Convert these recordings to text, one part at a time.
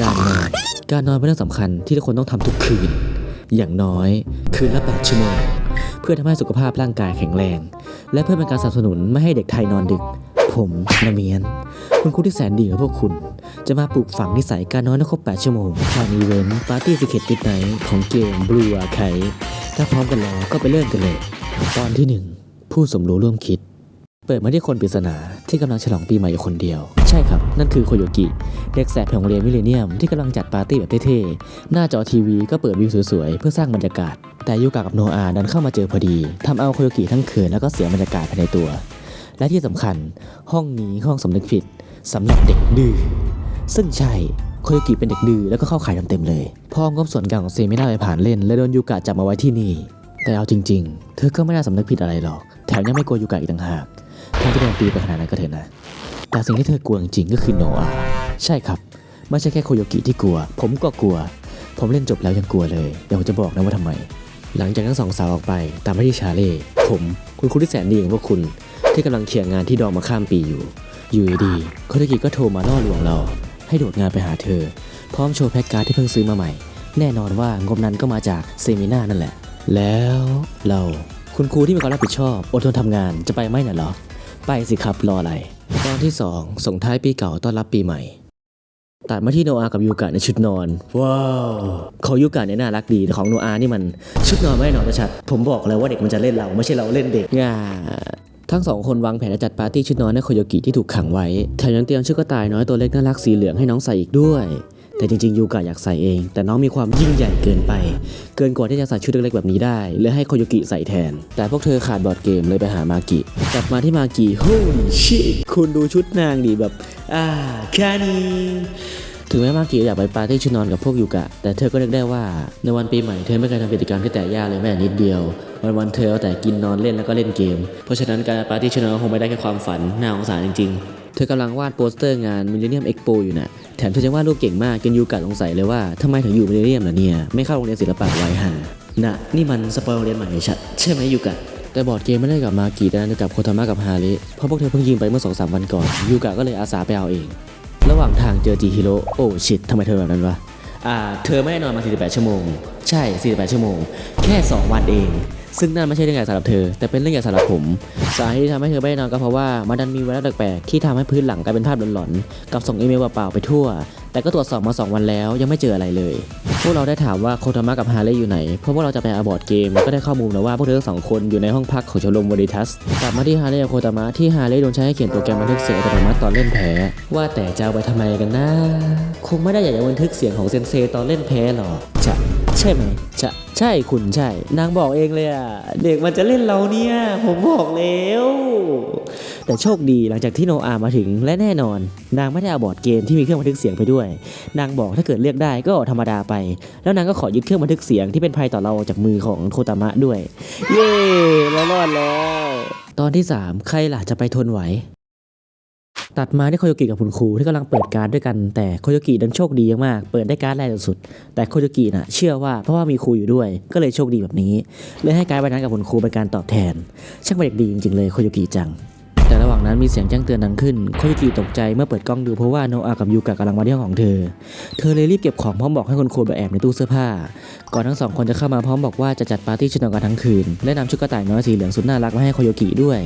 การนอนการนอนเป็นเรื่องสำคัญที่ทุกคนต้องทำทุกคืน อย่างน้อยคืนละ 8 ชั่วโมง เพื่อทำให้สุขภาพร่างกายแข็งแรง และเพื่อเป็นการสนับสนุนไม่ให้เด็กไทยนอนดึก ผมนาเมียน คุณครูที่แสนดีของพวกคุณ จะมาปลูกฝังนิสัยการนอนให้ครบ 8 ชั่วโมงทางอีเวนต์ปาร์ตี้สิเคตติดไนของเกมบลูอาไคถ้าพร้อมกันแล้วก็ไปเริ่มกันเลย ตอนที่ 1 ผู้สมรู้ร่วมคิด เปิดมาที่คนปริศนาที่กำลังฉลองปีใหม่อยู่คนเดียว ใช่ครับ นั่นคือโคโยกิ เด็กแสบแห่งโรงเรียนมิเลเนียมที่กำลังจัดปาร์ตี้แบบเท่ๆ หน้าจอทีวีก็เปิดวิวสวยๆ เพื่อสร้างบรรยากาศ แต่ยูกะกับโนอาดันเข้ามาเจอพอดีทำเอาโคโยกิทั้งเขินแล้วก็เสียบรรยากาศภายในตัว และที่สำคัญห้องนี้ห้องสำนึกผิดสำหรับเด็กดื้อซึ่งใช่โคโยกิเป็นเด็กดื้อแล้วก็เข้าข่ายเต็มๆเลยพ่องบส่วนกลางของเซมินาไปผ่านเล่นและโดนยูกะจับมาไว้ที่นี่ แต่เอาจริง ๆ เธอก็ไม่น่าสำนึกผิดอะไรหรอก แถมยังไม่กลัวยูกะอีกต่างหาก ถ้าจะโดนตีไปขนาดนั้นก็เถอะนะ แต่สิ่งที่เธอกลัวจริงก็คือโนอาใช่ครับ ไม่ใช่แค่โคโยกิที่กลัว ผมก็กลัว ผมเล่นจบแล้วยังกลัวเลย เดี๋ยวผมจะบอกนะว่าทำไม หลังจากทั้งสองสาวออกไปตามไปที่ชาเล่ผมคุณครูที่แสนดีของพวกคุณ ที่กำลังเคลียร์งานที่ดองมาข้ามปีอยู่ อยู่ดีโคโยกิก็โทรมาล่อลวงเรา ให้โดดงานไปหาเธอ พร้อมโชว์แพ็กการ์ดที่เพิ่งซื้อมาใหม่ แน่นอนว่างบนั้นก็มาจากเซมินานั่นแหละ แล้วเราคุณครูที่มีความรับผิดชอบอดทนทำงานจะไปไหมน่ะเหรอ ไปสิครับรออะไร ตอนที่ 2 ส่งท้ายปีเก่าต้อนรับปีใหม่ ตัดมาที่โนอากับยูกะในชุดนอน ว้าวของยูกะเนี่ยน่ารักดีแต่ของโนอานี่มันชุดนอนไม่ได้นอนชัด ผมบอกเลยว่าเด็กมันจะเล่นเราไม่ใช่เราเล่นเด็กง่าทั้งสองคนวางแผนจะจัดปาร์ตี้ชุดนอนให้โคโยกิที่ถูกขังไว้แถมยังเตรียมชุดกระต่ายน้อยตัวเล็กน่ารักสีเหลืองให้น้องใส่อีกด้วย แต่จริงๆยูกะอยากใส่เอง แต่น้องมีความยิ่งใหญ่เกินไปเกินกว่าที่จะใส่ชุดเล็กๆแบบนี้ได้เลยให้โคโยกิใส่แทน แต่พวกเธอขาดบอร์ดเกมเลยไปหามากิกลับมาที่มากิโฮ้ชิคุณดูชุดนางดีแบบ อ่าแค่นี้ ถึงแม้มากิอยากไปปาร์ตี้ชุดนอนกับพวกยูกะ แต่เธอก็นึกได้ว่าในวันปีใหม่เธอไม่เคยทำกิจกรรมที่แตะยาเลยแม้แต่นิดเดียว วันวันๆเธอเอาแต่กินนอนเล่นแล้วก็เล่นเกม เพราะฉะนั้นการปาร์ตี้ชุดนอนคงไม่ได้แค่ความฝันน่าสงสารจริง ๆ เธอกำลังวาดโปสเตอร์งาน Millennium Expo อยู่น่ะแถมเธอยังวาดรูปเก่งมากจนยูกะสงสัยเลยว่าทำไมถึงอยู่ Millennium ล่ะเนี่ยไม่เข้าโรงเรียนศิลปะไวหันน่ะนี่มันสปอยโรงเรียนใหม่ชัดใช่ไหมยูกะแต่บอร์ดเกมไม่ได้กับมากิแต่นั่นกับโคทามะกับฮาริเพราะพวกเธอเพิ่งยิงไปเมื่อสองสามวันก่อนยูกะก็เลยอาสาไปเอาเอง ระหว่างทางเจอจีฮิโร่โอ้ชิตทำไมเธอแบบนั้นวะอ่าเธอไม่ได้นอนมา 48 ชั่วโมง ใช่ 48 ชั่วโมง แค่ 2 วันเอง ซึ่งนั่นไม่ใช่เรื่องใหญ่สำหรับเธอ แต่เป็นเรื่องใหญ่สำหรับผม สาเหตุที่ทำให้เธอไม่ได้นอนก็เพราะว่ามันดันมีไวรัสแปลกๆที่ทำให้พื้นหลังกลายเป็นภาพหลอนๆ กับส่งอีเมลเปล่าๆไปทั่ว แต่ก็ตรวจสอบมา 2 วันแล้วยังไม่เจออะไรเลย พวกเราได้ถามว่าโคทามะกับฮาเล่อยู่ไหน เพราะว่าเราจะไปอาบอร์ดเกม ก็ได้ข้อมูลมาว่าพวกเธอทั้งสองคนอยู่ในห้องพักของชมรมวอริทัส กลับมาที่ฮาเล่กับโคตามะที่ฮาเล่โดนใช้ให้เขียนโปรแกรมบันทึกเสียงอัตโนมัติตอนเล่นแพ้ ว่าแต่จะเอาไปทำไมกันนะ คงไม่ได้อยากจะบันทึกเสียงของเซนเซตอนเล่นแพ้หรอกจะใช่ไหมจะใช่คุณใช่ นางบอกเองเลยอะเด็กมันจะเล่นเราเนี่ย ผมบอกแล้ว แต่โชคดีหลังจากที่โนอามาถึงและแน่นอน นางไม่ได้เอาบอร์ดเกมที่มีเครื่องบันทึกเสียงไปด้วย นางบอกถ้าเกิดเลือกได้ก็ธรรมดาไปแล้วนางก็ขอยึดเครื่องบันทึกเสียงที่เป็นภัยต่อเราจากมือของโคตามะด้วย เย้เรารอดแล้ว ตอนที่ 3 ใครล่ะจะไปทนไหว ตัดมาที่โคโยกิกับคุณครูที่กำลังเปิดการดด้วยกัน แต่โคโยกิดันโชคดีมากเปิดได้การดแรกสุด แต่โคโยกิน่ะเชื่อว่าเพราะว่ามีครูอยู่ด้วย ก็เลยโชคดีแบบนี้เลยให้การดใบนั้นกับคุณครูเป็นการตอบแทนช่างเป็นเด็กดีจริงๆเลยโคโยกิจัง แต่ระหว่างนั้นมีเสียงแจ้งเตือนดังขึ้นโคโยกิตกใจเมื่อเปิดกล้องดูเพราะว่าโนอากับยูกะกำลังมาที่ห้องของเธอ เธอเลยรีบเก็บของพร้อมบอกให้คุณครูไปแอบในตู้เสื้อผ้า ก่อนทั้งสองคนจะเข้ามาพร้อมบอกว่าจะจัดปาร์ตี้ชุดนอนกันทั้งคืน และนำชุดกระต่ายน้อยสีเหลืองสุดน่ารักมาให้โคโยกิด้วย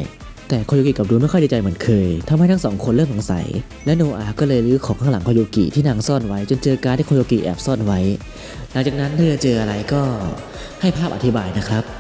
แต่โคโยกิกับดูไม่ค่อยดีใจเหมือนเคยทำให้ทั้งสองคนเริ่มสงสัย และโนอาก็เลยรื้อของข้างหลังโคโยกิที่นางซ่อนไว้จนเจอการดที่โคโยกิแอบซ่อนไว้ หลังจากนั้นเธอเจออะไรก็ให้ภาพอธิบายนะครับ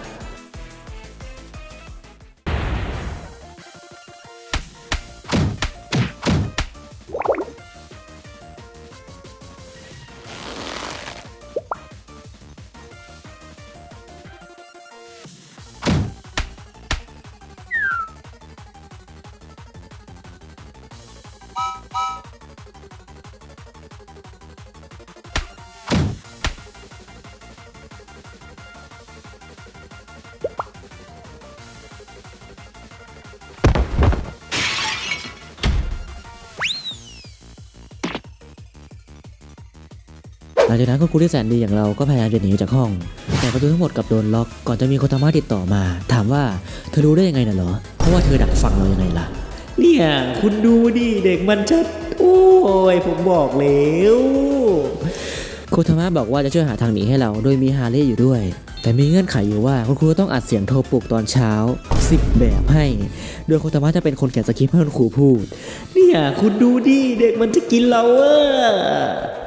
งจากนั้นคุณครูที่แสนดีอย่างเราก็พยายามจะหนีจากห้อง แต่ประตูทั้งหมดกับโดนล็อกก่อนจะมีโคตามะติดต่อมา ถามว่าเธอรู้ได้ยังไงน่ะเหรอ เพราะว่าเธอดักฟังเรายังไงล่ะ เนี่ยคุณดูดิเด็กมันชัด โอ้ยผมบอกแล้วโคทามะบอกว่าจะช่วยหาทางหนีให้เรา โดยมีฮาร์เลย์อยู่ด้วย แต่มีเงื่อนไขอยู่ว่าคุณครูต้องอัดเสียงโทรปลุกตอนเช้า10แบบให้ โดยโคทามะจะเป็นคนเขียนสคริปต์ให้คุณครูพูด เนี่ยคุณดูดิเด็กมันจะกินเราออ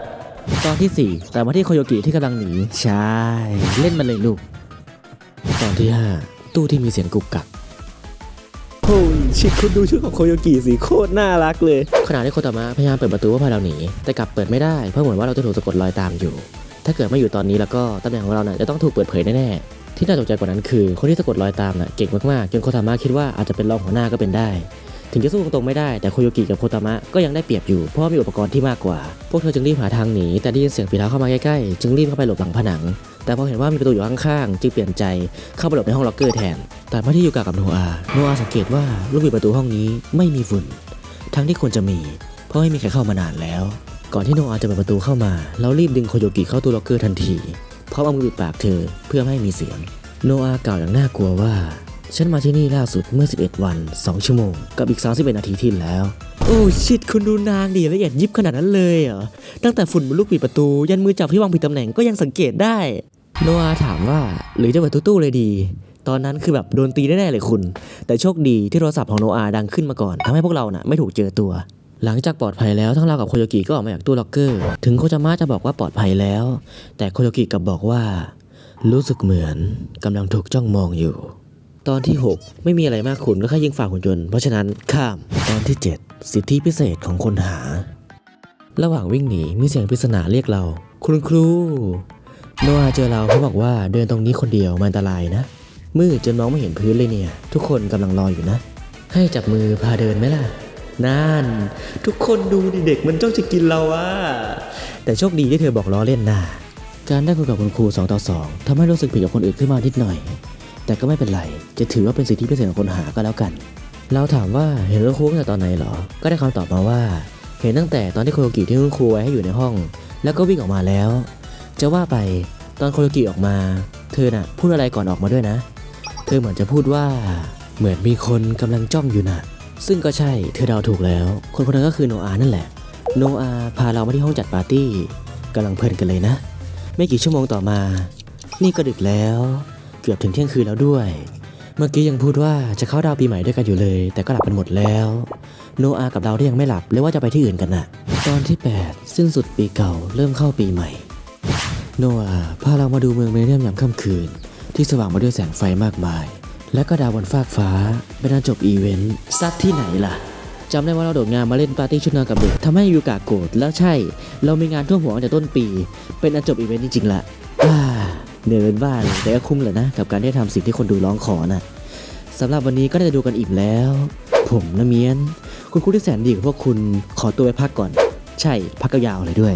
ตอนที่ 4 แต่มาที่โคโยกิที่กำลังหนี ใช่ เล่นมันเลยลูก ตอนที่ 5 ตู้ที่มีเสียงกุกกักโอ้ยชิคคุณดูชุดของโคโยกิสิโคตรน่ารักเลย ขณะที่โคตามะพยายามเปิดประตูเพื่อพาเราหนี แต่กลับเปิดไม่ได้ เพราะเหมือนว่าเราจะถูกสะกดรอยตามอยู่ ถ้าเกิดไม่อยู่ตอนนี้แล้วก็ตำแหน่งของเราเนี่ยจะต้องถูกเปิดเผยแน่ๆ ที่น่าตกใจกว่านั้นคือ คนที่สะกดรอยตามน่ะเก่งมากๆ จนโคตามะคิดว่าอาจจะเป็นรองหัวหน้าก็เป็นได้ ถึงจะสู้ตรงๆไม่ได้แต่โคโยกิกับโคตามะก็ยังได้เปรียบอยู่เพราะมีอุปกรณ์ที่มากกว่า พวกเธอจึงรีบหาทางหนีแต่ได้ยินเสียงฝีเท้าเข้ามาใกล้ๆจึงรีบเข้าไปหลบหลังผนัง แต่พอเห็นว่ามีประตูอยู่ข้างๆจึงเปลี่ยนใจเข้าไปหลบในห้องล็อกเกอร์แทน แต่เมื่อที่อยู่กับโนอาโนอาสังเกตว่าลูกบิดประตูห้องนี้ไม่มีฝุ่น ทั้งที่ควรจะมี เพราะไม่มีใครเข้ามานานแล้ว ก่อนที่โนอาจะเปิดประตูเข้ามาเรารีบดึงโคโยกิเข้าตู้ล็อกเกอร์ทันทีพร้อมเอามือปิดปากเธอเพื่อไม่ให้มีเสียง โนอากล่าวอย่างน่ากลัวว่า ฉันมาที่นี่ล่าสุดเมื่อ 11 วัน 2 ชั่วโมง กับอีก 31 นาทีที่แล้ว โอ้ชิดคุณดูนางดิละเอียดยิบขนาดนั้นเลยเหรอ ตั้งแต่ฝุ่นบนลูกปิดประตู ยันมือจับที่วางผิดตำแหน่งก็ยังสังเกตได้ โนอาถามว่าหรือจะเปิดตู้ๆเลยดี ตอนนั้นคือแบบโดนตีแน่ๆเลยคุณ แต่โชคดีที่โทรศัพท์ของโนอาดังขึ้นมาก่อนทำให้พวกเราน่ะไม่ถูกเจอตัวหลังจากปลอดภัยแล้วทั้งเรากับโคโยกิก็ออกมาจากตู้ล็อกเกอร์ ถึงโคจามะจะบอกว่าปลอดภัยแล้ว แต่โคโยกิกลับบอกว่า รู้สึกเหมือนกำลังถูกจ้องมองอยู่ ตอนที่ 6 ไม่มีอะไรมากคุณก็แค่ยิงฝ่าหุ่นยนต์เพราะฉะนั้นข้าม ตอนที่ 7 สิทธิพิเศษของคนหา ระหว่างวิ่งหนีมีเสียงปริศนาเรียกเรา คุณครูโนอาเจอเราเขาบอกว่าเดินตรงนี้คนเดียวมันอันตรายนะ มืดจนมองไม่เห็นพื้นเลยเนี่ย ทุกคนกำลังรออยู่นะ ให้จับมือพาเดินไหมล่ะนั่นทุกคนดูดิเด็กมันจ้องจะกินเราอะแต่โชคดีที่เธอบอกล้อเล่นนะการได้คุยกับคุณครู2ต่อ2ทำให้รู้สึกผิดกับคนอื่นขึ้นมานิดหน่อย แต่ก็ไม่เป็นไร จะถือว่าเป็นสิทธิพิเศษของคนหาก็แล้วกัน เราถามว่าเห็นคุณครูตั้งแต่ตอนไหนเหรอ ก็ได้คำตอบมาว่า เห็นตั้งแต่ตอนที่โคโยกิที่คุณครูไว้ให้อยู่ในห้อง แล้วก็วิ่งออกมาแล้ว จะว่าไปตอนโคโยกิออกมา เธอน่ะพูดอะไรก่อนออกมาด้วยนะ เธอเหมือนจะพูดว่า เหมือนมีคนกำลังจ้องอยู่น่ะ ซึ่งก็ใช่เธอเดาถูกแล้ว คนคนนั้นก็คือโนอานั่นแหละ โนอาพาเรามาที่ห้องจัดปาร์ตี้กำลังเพลินกันเลยนะ ไม่กี่ชั่วโมงต่อมา นี่ก็ดึกแล้ว กือบถึงเที่ยงคืนแล้วด้วย เมื่อกี้ยังพูดว่าจะเข้าดาวปีใหม่ด้วยกันอยู่เลย แต่ก็หลับกันหมดแล้ว โนอากับเราที่ยังไม่หลับเลยว่าจะไปที่อื่นกันน่ะ ตอนที่ 8 สิ้นสุดปีเก่าเริ่มเข้าปีใหม่ โนอาพาเรามาดูเมืองเมเนียมยามค่ำคืน ที่สว่างมาด้วยแสงไฟมากมาย และก็ดาวบนฟากฟ้าเป็นอันจบอีเวนต์ซัดที่ไหนล่ะจำได้ว่าเราโดดงานมาเล่นปาร์ตี้ชุดนอนกับเด็กทำให้ยูกาโกรธแล้วใช่ เรามีงานท่วมหัวตั้งแต่ต้นปี เป็นอันจบอีเวนต์จริงๆละอ่า เหนื่อยเป็นบ้าเลยแต่ก็คุ้มเลยนะ กับการได้ทำสิ่งที่คนดูร้องขอน่ะสำหรับวันนี้ก็ได้จะดูกันอิ่มแล้ว ผมนะเมียน คุณครูที่แสนดีกับพวกคุณขอตัวไปพักก่อน ใช่พักยาวเลยด้วย